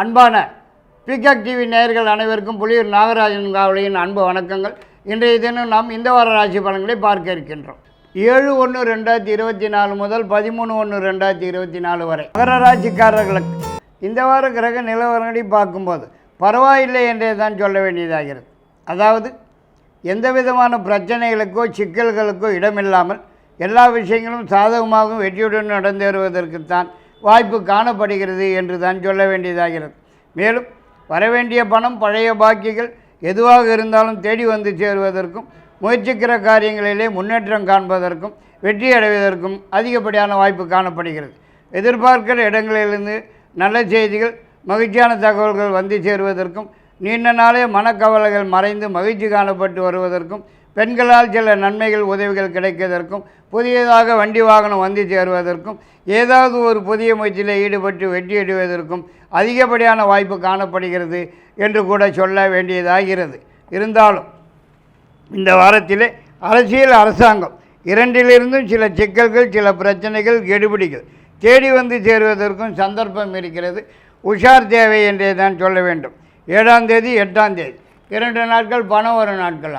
அன்பான peacock TV நேயர்கள் அனைவருக்கும் புலியூர் நாகராஜன் காவலியின் அன்பு வணக்கங்கள். இன்றைய தினம் நாம் இந்த வார ராசி பலன்களை பார்க்க இருக்கின்றோம். ஏழு ஒன்று ரெண்டாயிரத்தி இருபத்தி நாலு முதல் பதிமூணு ஒன்று ரெண்டாயிரத்தி இருபத்தி நாலு வரை மகர ராசிக்காரர்களுக்கு இந்த வார கிரக நிலவரங்களை பார்க்கும்போது பரவாயில்லை என்றே தான் சொல்ல வேண்டியதாகிறது. அதாவது எந்த விதமான பிரச்சனைகளுக்கோ சிக்கல்களுக்கோ இடமில்லாமல் எல்லா விஷயங்களும் சாதகமாகவும் வெற்றியுடன் நடந்தேறுவதற்குத்தான் வாய்ப்பு காணப்படுகிறது என்று தான் சொல்ல வேண்டியதாகிறது. மேலும் வரவேண்டிய பணம் பழைய பாக்கிகள் எதுவாக இருந்தாலும் தேடி வந்து சேருவதற்கும் முயற்சிக்கிற காரியங்களிலே முன்னேற்றம் காண்பதற்கும் வெற்றி அடைவதற்கும் அதிகப்படியான வாய்ப்பு காணப்படுகிறது. எதிர்பார்க்கிற இடங்களிலிருந்து நல்ல செய்திகள் மகிழ்ச்சியான தகவல்கள் வந்து சேருவதற்கும் நீண்ட நாளே மனக்கவலைகள் மறைந்து மகிழ்ச்சி காணப்பட்டு வருவதற்கும் பெண்களால் சில நன்மைகள் உதவிகள் கிடைக்கதற்கும் புதியதாக வண்டி வாகனம் வந்து சேருவதற்கும் ஏதாவது ஒரு புதிய முயற்சியில் ஈடுபட்டு வெற்றியடைவதற்கும் அதிகப்படியான வாய்ப்பு காணப்படுகிறது என்று கூட சொல்ல வேண்டியதாகிறது. இருந்தாலும் இந்த வாரத்திலே அரசியல் அரசாங்கம் இரண்டிலிருந்தும் சில சிக்கல்கள் சில பிரச்சனைகள் கெடுபிடிகள் தேடி வந்து சேருவதற்கும் சந்தர்ப்பம் இருக்கிறது. உஷார் தேவை என்றே தான் சொல்ல வேண்டும். ஏழாம் தேதி எட்டாம் தேதி. இரண்டு நாட்கள் பணம் வரும் நாட்கள்.